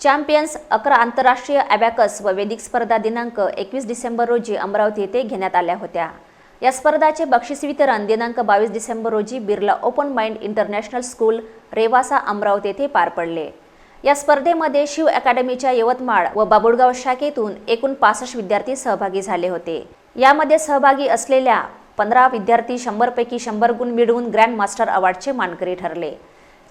Champions अकरा आंतरराष्ट्रीय abacus व वेदिक स्पर्धा दिनांक एकवीस डिसेंबर रोजी अमरावती येथे घेण्यात आल्या होत्या. या स्पर्धाचे बक्षीस वितरण दिनांक बावीस डिसेंबर रोजी Birla open mind international school Rewasa Amravati येथे पार पडले. या स्पर्धेमध्ये शिव अकॅडमीच्या यवतमाळ व बाबुळगाव शाखेतून एकूण पासष्ट विद्यार्थी सहभागी झाले होते. यामध्ये सहभागी असलेल्या पंधरा विद्यार्थी शंभरपैकी शंभर गुण मिळवून ग्रँड मास्टर अवॉर्डचे मानकरी ठरले.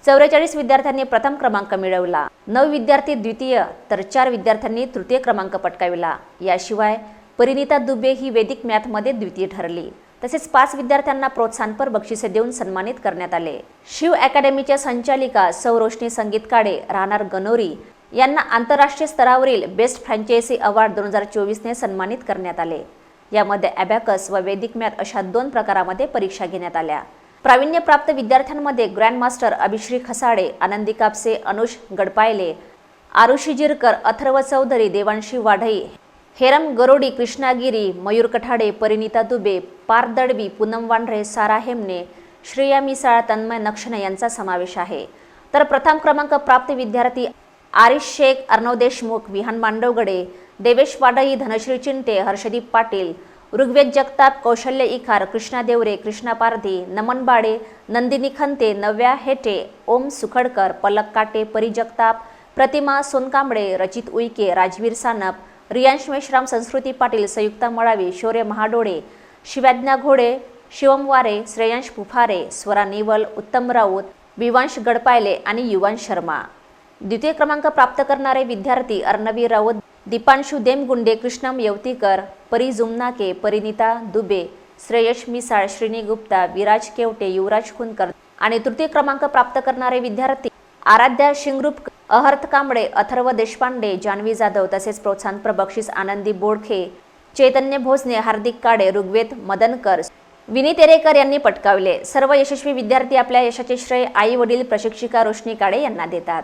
चौवेचाळीस विद्यार्थ्यांनी प्रथम क्रमांक मिळवला. नऊ विद्यार्थी द्वितीय तर चार विद्यार्थ्यांनी तृतीय क्रमांक पटकाविला. याशिवाय परिणिता दुबे ही वेदिक मॅथमध्ये द्वितीय ठरली. तसेच पाच विद्यार्थ्यांना प्रोत्साहनपर बक्षिसे देऊन सन्मानित करण्यात आले. शिव अकॅडमीच्या संचालिका सौरोशनी संगीत काडे राहणार गनोरी यांना आंतरराष्ट्रीय स्तरावरील बेस्ट फ्रँचायझी अवॉर्ड दोन हजार चोवीसने सन्मानित करण्यात आले. यामध्ये ॲबॅकस व वेदिक मॅथ अशा दोन प्रकारामध्ये परीक्षा घेण्यात आल्या. प्रावीण्यप्राप्त विद्यार्थ्यांमध्ये ग्रँडमास्टर अभिश्री खसाडे आनंदी कापसे अनुष गडपायले आरुषी जिरकर अथर्व चौधरी देवांशी वाढई हेरम गरोडी कृष्णागिरी मयूर कठाडे परिणिता दुबे पार दडवी पूनम वांढरे सारा हेमने श्रेया मिसाळ तन्मय नक्षणे यांचा समावेश आहे. तर प्रथम क्रमांक प्राप्त विद्यार्थी आरिश शेख अर्णव देशमुख विहान मांडवगडे देवेश वाडई धनश्री चिंटे हर्षदीप पाटील ऋग्वेद जगताप कौशल्य इखार कृष्णा देवरे कृष्णा पारधी नमन बाडे नंदिनी खंते नव्या हेटे ओम सुखडकर पलक काटे परिजगताप प्रतिमा सोनकांबळे रचित उईके राजवीर सानप रियांश मेश्राम संस्कृती पाटील संयुक्ता मळावी शौर्य महाडोळे शिवाज्ञा घोडे शिवम वारे श्रेयांश पुफारे स्वरा निवल उत्तम राऊत विवांश गडपायले आणि युवांश शर्मा. द्वितीय क्रमांक प्राप्त करणारे विद्यार्थी अर्णवी राऊत दीपांशु देमगुंडे कृष्णम यवतीकर परी जुमनाके परिनीता दुबे श्रेयश मिसाळ श्रीनी गुप्ता विराज केवटे युवराज खुनकर आणि तृतीय क्रमांक प्राप्त करणारे विद्यार्थी आराध्या शिंगरूप अहर्थ कांबळे अथर्व देशपांडे जान्हवी जाधव तसेच प्रोत्साहन प्रबक्षीस आनंदी बोडखे चैतन्य भोसने हार्दिक काडे ऋग्वेद मदनकर विनी तेरेकर यांनी पटकावले. सर्व यशस्वी विद्यार्थी आपल्या यशाचे श्रेय आई वडील प्रशिक्षिका रोशनी काडे यांना देतात.